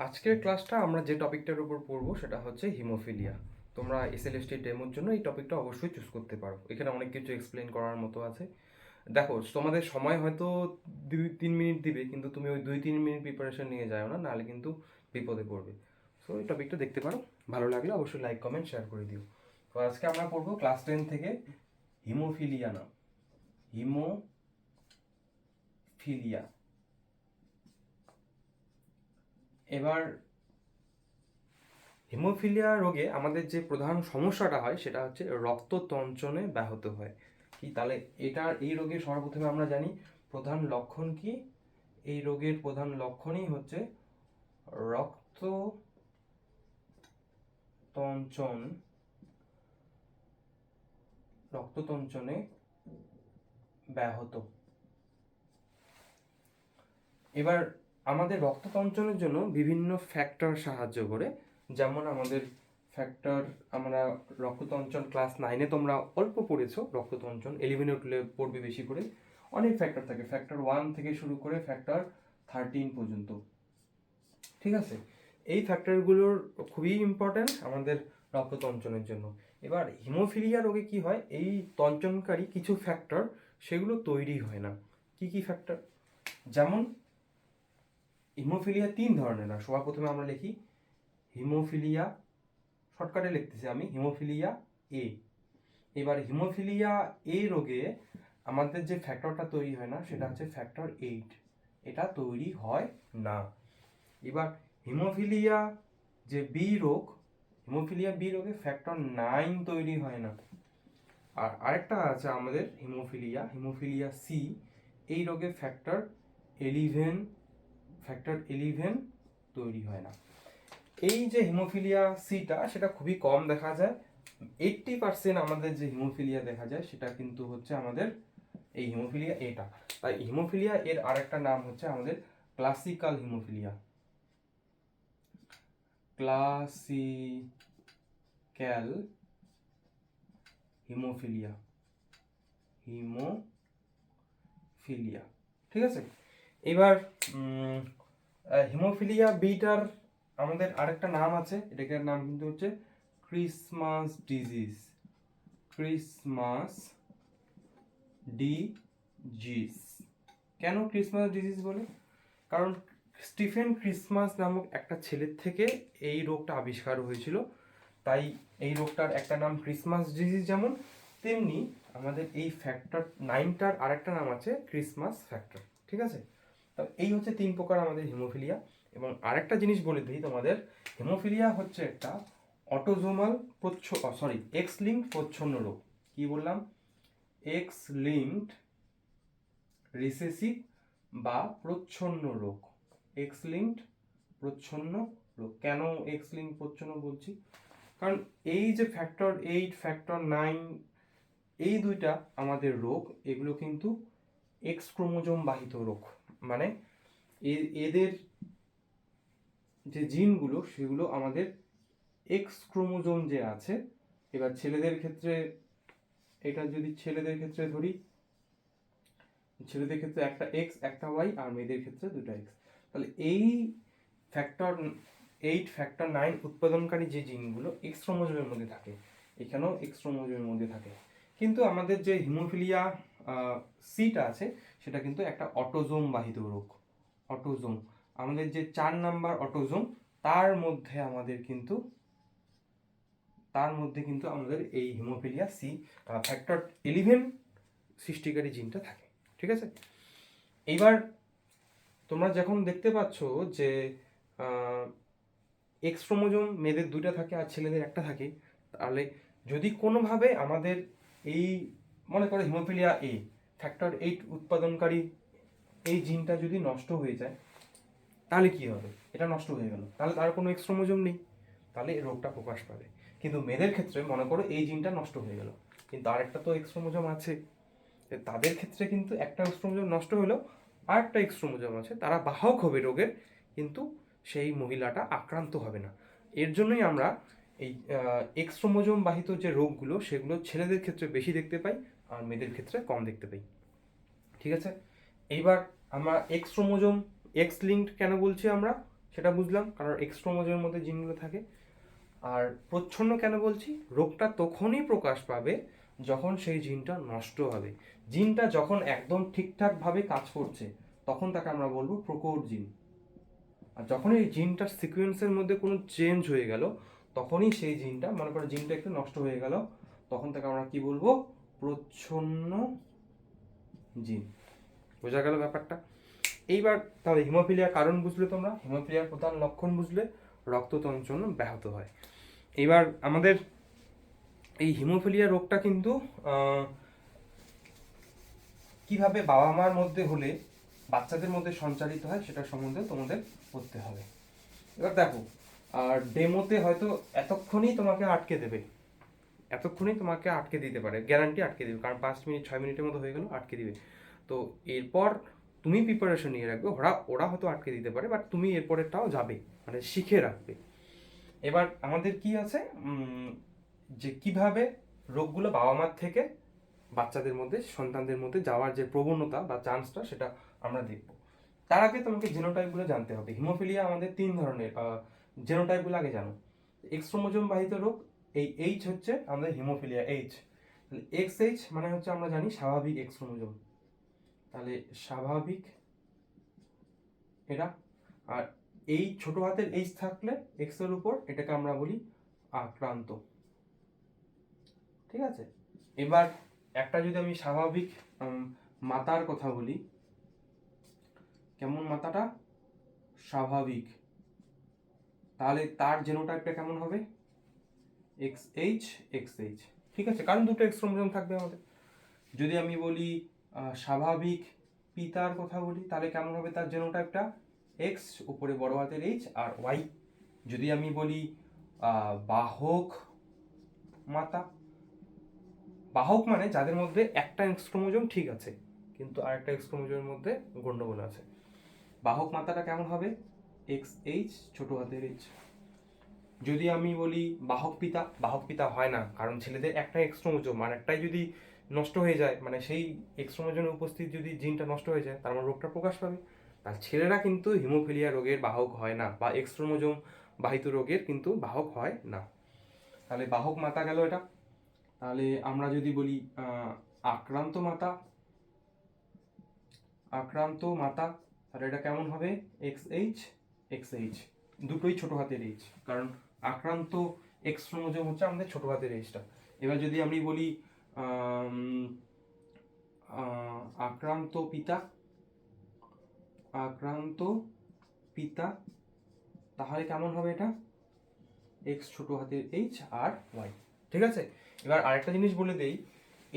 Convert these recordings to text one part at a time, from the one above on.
আজকের ক্লাসটা আমরা যে টপিকটার উপর পড়ব সেটা হচ্ছে হিমোফিলিয়া তোমরা এসএলএসটি ডেমোর জন্য এই টপিকটা অবশ্যই চুজ করতে পারো। এখানে অনেক কিছু এক্সপ্লেন করার মতো আছে। দেখো, তোমাদের সময় হয়তো দুই, তিন মিনিট দিবে, কিন্তু তুমি ওই দুই, তিন মিনিট প্রিপারেশন নিয়ে যাও না, নাহলে কিন্তু বিপদে পড়বে। সো এই টপিকটা দেখতে পারো। ভালো লাগলে অবশ্যই লাইক কমেন্ট শেয়ার করে দিও। তো আজকে আমরা পড়ব ক্লাস টেন থেকে হিমোফিলিয়া নাম। হিমোফিলিয়া এবার হিমোফিলিয়া রোগে আমাদের যে প্রধান সমস্যাটা হয়, সেটা হচ্ছে রক্ততঞ্চনে ব্যাহত হয়। কি তাহলে এটা, এই রোগের সর্বপ্রথমে আমরা জানি, প্রধান লক্ষণ কি? এই রোগের প্রধান লক্ষণই হচ্ছে রক্ত তঞ্চন রক্ততঞ্চনে ব্যাহত। এবার আমাদের রক্ততঞ্চনের জন্য বিভিন্ন ফ্যাক্টর সাহায্য করে। যেমন আমাদের ফ্যাক্টর আমরা রক্ততঞ্চন ক্লাস নাইনে তোমরা অল্প পড়েছো, রক্ততঞ্চন ইলেভেনে উঠলে পড়বে বেশি করে। অনেক ফ্যাক্টর থাকে। ফ্যাক্টর ওয়ান থেকে শুরু করে ফ্যাক্টর থার্টিন পর্যন্ত। ঠিক আছে? এই ফ্যাক্টরগুলোর খুবই ইম্পর্ট্যান্ট আমাদের রক্ততঞ্চনের জন্য। এবার হিমোফিলিয়া রোগে কি হয়? এই তঞ্চনকারী কিছু ফ্যাক্টর সেগুলো তৈরি হয় না। কি কি ফ্যাক্টর যেমন হিমোফিলিয়া তিন ধরনের না সবার প্রথমে আমরা লিখি, হিমোফিলিয়া, শর্টকাটে লিখতেছি আমি, হিমোফিলিয়া এ এবার হিমোফিলিয়া এ রোগে আমাদের যে ফ্যাক্টরটা তৈরি হয় না, সেটা হচ্ছে ফ্যাক্টর এইট এটা তৈরি হয় না। এবার হিমোফিলিয়া যে বি রোগ, হিমোফিলিয়া বি রোগে ফ্যাক্টর নাইন তৈরি হয় না। আর আরেকটা আছে আমাদের হিমোফিলিয়া হিমোফিলিয়া সি এই রোগে ফ্যাক্টর এলিভেন ফ্যাক্টর এলিভেন তৈরি হয় না। এই যে হিমোফিলিয়া সিটা সেটা খুবই কম দেখা যায়। এইট্টি পার্সেন্ট আমাদের যে হিমোফিলিয়া দেখা যায়, সেটা কিন্তু হচ্ছে আমাদের এই হিমোফিলিয়া এটা তাই হিমোফিলিয়া এর আরেকটা নাম হচ্ছে আমাদের classical haemophilia classical haemophilia haemophilia ঠিক আছে? এবার হিমোফিলিয়া বিটার আমাদের আরেকটা নাম আছে, এটাকে নাম কিন্তু হচ্ছে ক্রিসমাস ডিজিজ ক্রিসমাস ডিজিজ কেন ক্রিসমাস ডিজিজ বলে? কারণ স্টিফেন ক্রিসমাস নামক একটা ছেলের থেকে এই রোগটা আবিষ্কার হয়েছিল। তাই এই রোগটার একটা নাম ক্রিসমাস ডিজিজ যেমন, তেমনি আমাদের এই ফ্যাক্টর নাইনটার আরেকটা নাম আছে ক্রিসমাস ফ্যাক্টর ঠিক আছে? এই হচ্ছে তিন প্রকার আমাদের হিমোফিলিয়া এবং আরেকটা জিনিস বলে দিই তোমাদের হিমোফিলিয়া হচ্ছে একটা অটোজোমাল প্রচ্ছ সরি এক্স লিঙ্ক প্রচ্ছন্ন রোগ। কি বললাম? এক্স লিঙ্কড রিসেসিভ বা প্রচ্ছন্ন রোগ। এক্স লিঙ্কড প্রচ্ছন্ন রোগ। কেন এক্স লিঙ্ক প্রচ্ছন্ন বলছি? কারণ এই যে ফ্যাক্টর এইট ফ্যাক্টর নাইন এই দুইটা আমাদের রোগ, এগুলো কিন্তু এক্স ক্রোমোজোম বাহিত রোগ। মানে এদের যে জিনগুলো, সেগুলো আমাদের এক্স ক্রোমোজোম যে আছে, এবার ছেলেদের ক্ষেত্রে, এটা যদি ছেলেদের ক্ষেত্রে ধরি, ছেলেদের ক্ষেত্রে একটা এক্স একটা ওয়াই আর মেয়েদের ক্ষেত্রে দুটো এক্স তাহলে এই ফ্যাক্টর এইট ফ্যাক্টর নাইন উৎপাদনকারী যে জিনগুলো এক্স ক্রোমোজোমের মধ্যে থাকে, এখানেও এক্স ক্রোমোজোমের মধ্যে থাকে। কিন্তু আমাদের যে হিমোফিলিয়া সিটা আছে, সেটা কিন্তু একটা অটোজোম বাহিত রোগ অটোজোম আমাদের যে চার নাম্বার অটোজোম তার মধ্যে আমাদের কিন্তু, তার মধ্যে কিন্তু আমাদের এই হিমোফিলিয়া সি ফ্যাক্টর ইলেভেন সৃষ্টিকারী জিনটা থাকে, ঠিক আছে? এইবার তোমরা যখন দেখতে পাচ্ছ যে এক্স ক্রোমোজোম মেয়েদের দুইটা থাকে আর ছেলেদের একটা থাকে, তাহলে যদি কোনোভাবে আমাদের এই মনে করো হিমোফিলিয়া এ ফ্যাক্টর এইট উৎপাদনকারী এই জিনটা যদি নষ্ট হয়ে যায়, তাহলে কি হবে? এটা নষ্ট হয়ে গেল। তাহলে তার কোনো এক্স ক্রোমোজোম নেই। তাহলে রোগটা প্রকাশ পাবে। কিন্তু মেয়েদের ক্ষেত্রে মনে করো এই জিনটা নষ্ট হয়ে গেল। কিন্তু আরেকটা তো এক্স ক্রোমোজোম আছে। তাদের ক্ষেত্রে কিন্তু একটা এক্স ক্রোমোজোম নষ্ট হলেও আরেকটা এক্স ক্রোমোজোম আছে। তারা বাহক হবে রোগের, কিন্তু সেই মহিলাটা আক্রান্ত হবে না। এর জন্যই আমরা এই এক্স ক্রোমোজোম বাহিত যে রোগগুলো, সেগুলো ছেলেদের ক্ষেত্রে বেশি দেখতে পাই। আর মেয়েদের ক্ষেত্রে কম দেখতে পাই। ঠিক আছে? এইবার আমরা এক্স ক্রোমোজোম এক্স লিঙ্কড কেন বলছি আমরা? সেটা বুঝলাম, কারণ এক্সট্রোমোজের মধ্যে জিনগুলো থাকে। আর প্রচ্ছন্ন কেন বলছি? রোগটা তখনই প্রকাশ পাবে যখন সেই জিনটা নষ্ট হবে। জিনটা যখন একদম ঠিকঠাকভাবে কাজ করছে, তখন তাকে আমরা বলব প্রকট জিন। আর যখন এই জিনটার সিকোয়েন্সের মধ্যে কোনো চেঞ্জ হয়ে গেল, তখনই সেই জিনটা, মনে করো জিনটা একটু নষ্ট হয়ে গেল, তখন তাকে আমরা কি বলব? প্রচ্ছন্ন জিন। বোঝা গেল ব্যাপারটা? এইবার তাহলে হিমোফিলিয়ার কারণ বুঝলে তোমরা। হিমোফিলিয়ার প্রধান লক্ষণ বুঝলে, রক্ততঞ্চন ব্যাহত হয়। এবার আমাদের এই হিমোফিলিয়া রোগটা কিন্তু কীভাবে বাবা মার মধ্যে হলে বাচ্চাদের মধ্যে সঞ্চারিত হয় সেটা সম্বন্ধে তোমাদের পড়তে হবে। এবার দেখো, আর ডেমোতে হয়তো এতক্ষণই তোমাকে আটকে দেবে। এতক্ষণই তোমাকে আটকে দিতে পারে গ্যারান্টি আটকে দেবে, কারণ পাঁচ মিনিট, ছয় মিনিটের মতো হয়ে গেল, আটকে দিবে। তো এরপর তুমি প্রিপারেশন নিয়ে রাখবে, ওরা ওরা হয়তো আটকে দিতে পারে বাট তুমি এরপরেরটাও যাবে মানে শিখে রাখবে। এবার আমাদের কি আছে? যে কীভাবে রোগগুলো বাবা মার থেকে বাচ্চাদের মধ্যে, সন্তানদের মধ্যে যাওয়ার যে প্রবণতা বা চান্সটা সেটা আমরা দেখব। তার আগে তোমাকে জেনোটাইপগুলো জানতে হবে। হিমোফিলিয়া আমাদের তিন ধরনের জেনোটাইপগুলো আগে জানো। এক্সট্রোমোজোম বাহিত রোগ এই এইচ হচ্ছে আমাদের হিমোফিলিয়া এইচ তাহলে এক্স এইচ মানে হচ্ছে আমরা জানি স্বাভাবিক এক্সট্রোমোজোম তাহলে স্বাভাবিক এটা, আর এই ছোট হাতের এইচ থাকলে এক্সের উপর এটাকে আমরা বলি আক্রান্ত। ঠিক আছে? এবার একটা যদি আমি স্বাভাবিক মাতার কথা বলি, কেমন মাতাটা? স্বাভাবিক। তাহলে তার জেনোটাইপটা কেমন হবে? এক্স এইচ এক্স এইচ ঠিক আছে, কারণ দুটো এক্স ক্রোমোজোম থাকবে আমাদের। যদি আমি বলি স্বাভাবিক পিতার কথা বলি, তাহলে কেমন হবে তার জেনোটাইপটা এক্স উপরে বড় হাতের এইচ আর ওয়াই যদি আমি বলি বাহক মাতা, বাহক মানে যাদের মধ্যে একটা এক্স ক্রোমোজোম ঠিক আছে, কিন্তু আরেকটা এক্স ক্রোমোজোমের মধ্যে গণ্ডগোল আছে। বাহক মাতাটা কেমন হবে? এক্স এইচ ছোট হাতের এইচ যদি আমি বলি বাহক পিতা বাহক পিতা হয় না, কারণ ছেলেদের একটা এক্সট্রোমোজোম আর একটাই যদি নষ্ট হয়ে যায় মানে সেই এক্সট্রোমোজোমের উপস্থিত যদি জিনটা নষ্ট হয়ে যায়, তার মানে রোগটা প্রকাশ পাবে। আর ছেলেরা কিন্তু হিমোফিলিয়া রোগের বাহক হয় না, বা এক্সট্রোমোজোম বাহিত রোগের কিন্তু বাহক হয় না। তাহলে বাহক মাতা গেল এটা। তাহলে আমরা যদি বলি আক্রান্ত মাতা আক্রান্ত মাতা, তাহলে এটা কেমন হবে? এক্স এইচ এক্স এইচ দুটোই ছোটো হাতের এইচ কারণ আক্রান্ত এক্স ক্রোমোজোম হচ্ছে আমাদের ছোট হাতের এইচটা এবার যদি আমি বলি আক্রান্ত পিতা আক্রান্ত পিতা, তাহলে কেমন হবে এটা? এক্স ছোট হাতের এইচ আর ওয়াই ঠিক আছে? এবার আরেকটা জিনিস বলে দেই,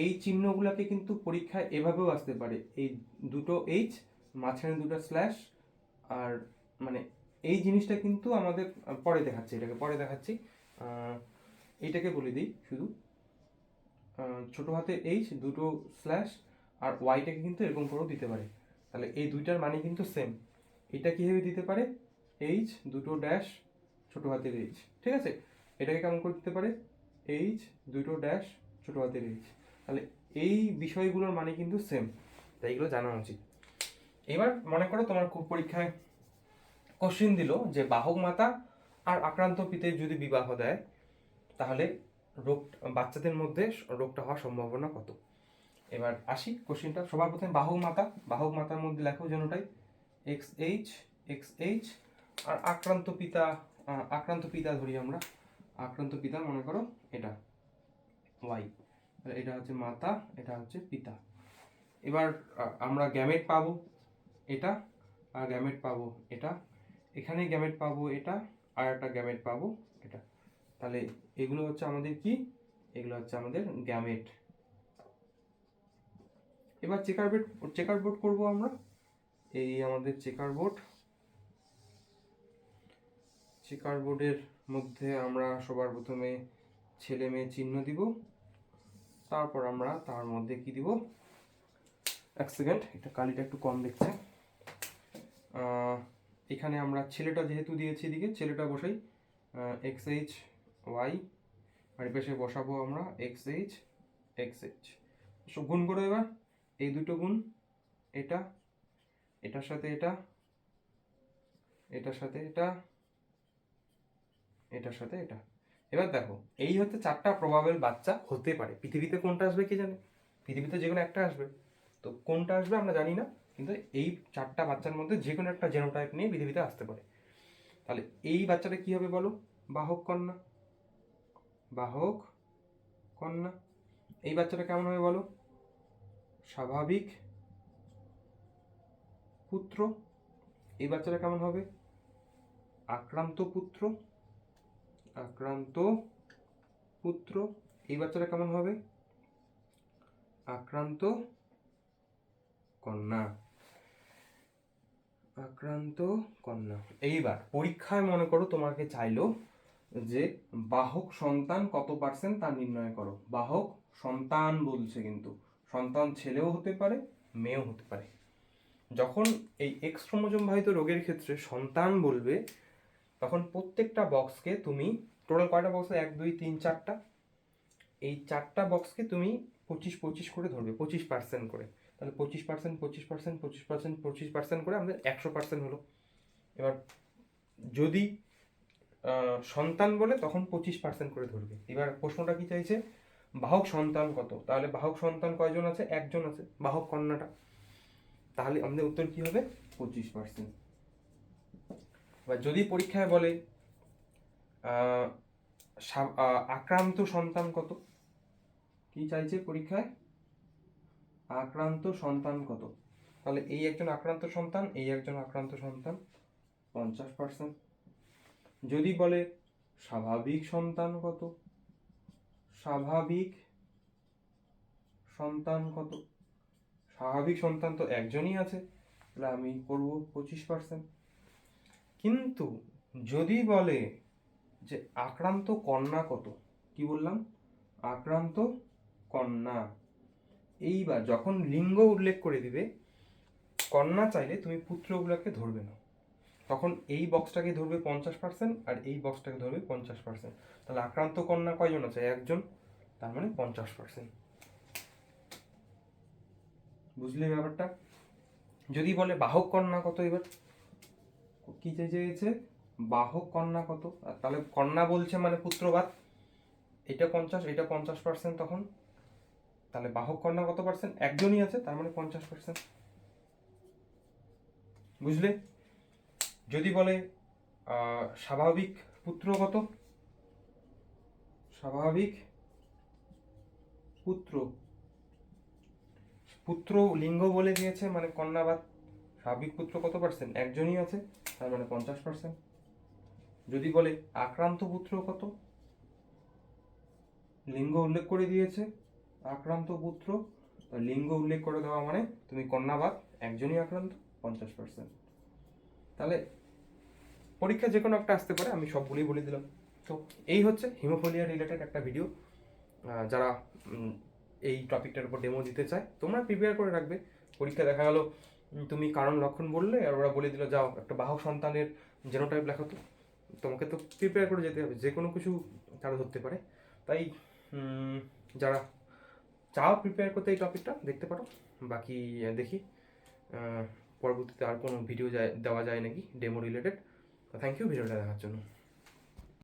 এই চিহ্নগুলোকে কিন্তু পরীক্ষায় এভাবেও আসতে পারে। এই দুটো এইচ মাঝখানে দুটো স্ল্যাশ, আর মানে এই জিনিসটা কিন্তু আমাদের পরে দেখাচ্ছি, এটাকে পরে দেখাচ্ছি। এইটাকে বলে দিই শুধু। ছোট হাতে এইচ দুটো স্ল্যাশ আর ওয়াইটাকে কিন্তু এরকম করেও দিতে পারে। তাহলে এই দুইটার মানে কিন্তু সেম এটা কীভাবে দিতে পারে? এইচ দুটো ড্যাশ ছোট হাতের এইচ ঠিক আছে? এটাকে কেমন করে দিতে পারে? এইচ দুটো ড্যাশ ছোট হাতের এইচ তাহলে এই বিষয়গুলোর মানে কিন্তু সেম তাই এগুলো জানা উচিত। এবার মনে করো তোমার খুব পরীক্ষায় কোশ্চিন দিল যে বাহক মাতা আর আক্রান্ত পিতের যদি বিবাহ দেয়, তাহলে রোগ, বাচ্চাদের মধ্যে রোগটা হওয়ার সম্ভাবনা কত? এবার আসি কোশ্চিনটা। সবার প্রথমে বাহক মাতা। বাহক মাতার মধ্যে লেখো genotype X H X H আর আক্রান্ত পিতা আক্রান্ত পিতা ধরি আমরা। আক্রান্ত পিতা মনে করো এটা ওয়াই। এটা হচ্ছে মাতা, এটা হচ্ছে পিতা। এবার আমরা গ্যামেট পাবো এটা আর গ্যামেট পাবো এটা। এখানে গ্যামেট পাবো এটা, আর একটা গ্যামেট পাবো এটা। তাহলে এগুলো হচ্ছে আমাদের কি? এগুলো হচ্ছে আমাদের গ্যামেট এবার চেকার বোর্ড চেকার বোর্ড করব আমরা। এই আমাদের চেকার বোর্ড চেকার বোর্ডের মধ্যে আমরা সবার প্রথমে ছেলে মেয়ে চিহ্ন দিব। তারপর আমরা তার মধ্যে কি দিব? এক সেকেন্ড এটা কালিটা একটু কম দেখছে। এখানে আমরা ছেলেটা যেহেতু দিয়েছি এদিকে, ছেলেটা বসাই এক্স এইচ ওয়াই আর পেশে বসাবো আমরা এক্স এইচ এক্স এইচ সব গুণ করো এবার, এই দুটো গুণ, এটা, এটার সাথে এটা, এটার সাথে এটা, এটার সাথে এটা। এবার দেখো, এই হচ্ছে চারটা প্রবাবেল বাচ্চা হতে পারে। পৃথিবীতে কোনটা আসবে কি জানে? পৃথিবীতে যে কোনো একটা আসবে। তো কোনটা আসবে আমরা জানি না। কিন্তু এই চারটা বাচ্চার মধ্যে যে কোনো একটা জেনোটাইপ নিয়ে পৃথিবীতে আসতে পারে। তাহলে এই বাচ্চাটা কি হবে বলো? বাহক, কন্যা। বাহক, কন্যা। এই বাচ্চাটা কেমন হবে বলো? স্বাভাবিক পুত্র। এই বাচ্চাটা কেমন হবে? আক্রান্ত পুত্র। আক্রান্ত পুত্র। এই বাচ্চাটা কেমন হবে? আক্রান্ত কন্যা। আক্রান্ত কন্যা। এইবার পরীক্ষায় মনে করো তোমাকে চাইলো যে বাহক সন্তান কত পার্সেন্ট তা নির্ণয় করো। বাহক সন্তান বলছে কিন্তু। সন্তান ছেলেও হতে পারে, মেয়েও হতে পারে। যখন এই এক্স বাহিত রোগের ক্ষেত্রে সন্তান বলবে, তখন প্রত্যেকটা বক্সকে তুমি টোটাল কয়টা বক্স এক, দুই, তিন, চারটা। এই চারটা বক্সকে তুমি পঁচিশ পঁচিশ করে ধরবে, পঁচিশ পার্সেন্ট করে। তাহলে পঁচিশ পার্সেন্ট পঁচিশ পার্সেন্ট পঁচিশ পার্সেন্ট পঁচিশ পার্সেন্ট করে আমাদের একশো পার্সেন্ট হলো। এবার যদি সন্তান বলে তখন পঁচিশ পার্সেন্ট করে ধরবে। এবার প্রশ্নটা কি চাইছে? বাহক সন্তান কত? তাহলে বাহক সন্তান কয়জন আছে? একজন আছে, বাহক কন্যাটা। তাহলে আমাদের উত্তর কি হবে? পঁচিশ পার্সেন্ট এবার যদি পরীক্ষায় বলে আক্রান্ত সন্তান কত? কি চাইছে পরীক্ষায়? আক্রান্ত সন্তান কত? তাহলে এই একজন আক্রান্ত সন্তান, এই একজন আক্রান্ত সন্তান পঞ্চাশ পার্সেন্ট যদি বলে স্বাভাবিক সন্তান কত? স্বাভাবিক সন্তান কত? স্বাভাবিক সন্তান তো একজনই আছে, তাহলে আমি করব পঁচিশ পার্সেন্ট কিন্তু যদি বলে যে আক্রান্ত কন্যা কত? কি বললাম? আক্রান্ত কন্যা। এইবার যখন লিঙ্গ উল্লেখ করে দিবে, কন্যা চাইলে তুমি পুত্রগুলোকে ধরবে না। তখন এই বক্সটাকে ধরবে পঞ্চাশ পার্সেন্ট আর এই বক্সটাকে ধরবে পঞ্চাশ পার্সেন্ট তাহলে আক্রান্ত কন্যা কয়জন আছে? একজন, তার মানে পঞ্চাশ পার্সেন্ট বুঝলে ব্যাপারটা? যদি বলে বাহক কন্যা কত এবার? কি চেয়েছে বাহক কন্যা কত? তাহলে কন্যা বলছে মানে পুত্রবাদ। এটা পঞ্চাশ এটা পঞ্চাশ পার্সেন্ট তখন। তাহলে বাহক কন্যা কত পার্সেন্ট একজনই আছে, তার মানে পঞ্চাশ পার্সেন্ট বুঝলে? যদি বলে স্বাভাবিক পুত্র কত? স্বাভাবিক পুত্র। পুত্র লিঙ্গ বলে দিয়েছে মানে কন্যা কন্যাবাদ। স্বাভাবিক পুত্র কত পার্সেন্ট একজনই আছে, তার মানে পঞ্চাশ পার্সেন্ট যদি বলে আক্রান্ত পুত্র কত? লিঙ্গ উল্লেখ করে দিয়েছে। আক্রান্ত পুত্র লিঙ্গ উল্লেখ করে দেওয়া মানে তুমি কন্যাবাদ একজনই আক্রান্ত, পঞ্চাশ পার্সেন্ট তাহলে পরীক্ষা যে কোনো একটা আসতে পারে, আমি সবগুলোই বলে দিলাম। তো এই হচ্ছে হিমোফোলিয়া রিলেটেড একটা ভিডিও যারা এই টপিকটার উপর ডেমো দিতে চায়, তোমরা প্রিপেয়ার করে রাখবে। পরীক্ষা দেখা গেল তুমি কারণ লক্ষণ বললে, আর ওরা বলে দিল, যাও, একটা বাহক সন্তানের জেনোটাইপ লেখো তো। তোমাকে তো প্রিপেয়ার করে যেতে হবে, যে কোনো কিছু তারা ধরতে পারে। তাই যারা চাও প্রিপেয়ার করতে এই টপিকটা দেখতে পারো। বাকি দেখি। পরবর্তীতে আর কোনো ভিডিও দেওয়া যায় নাকি? ডেমো রিলেটেড থ্যাংক ইউ ভিডিওটা দেখার জন্য।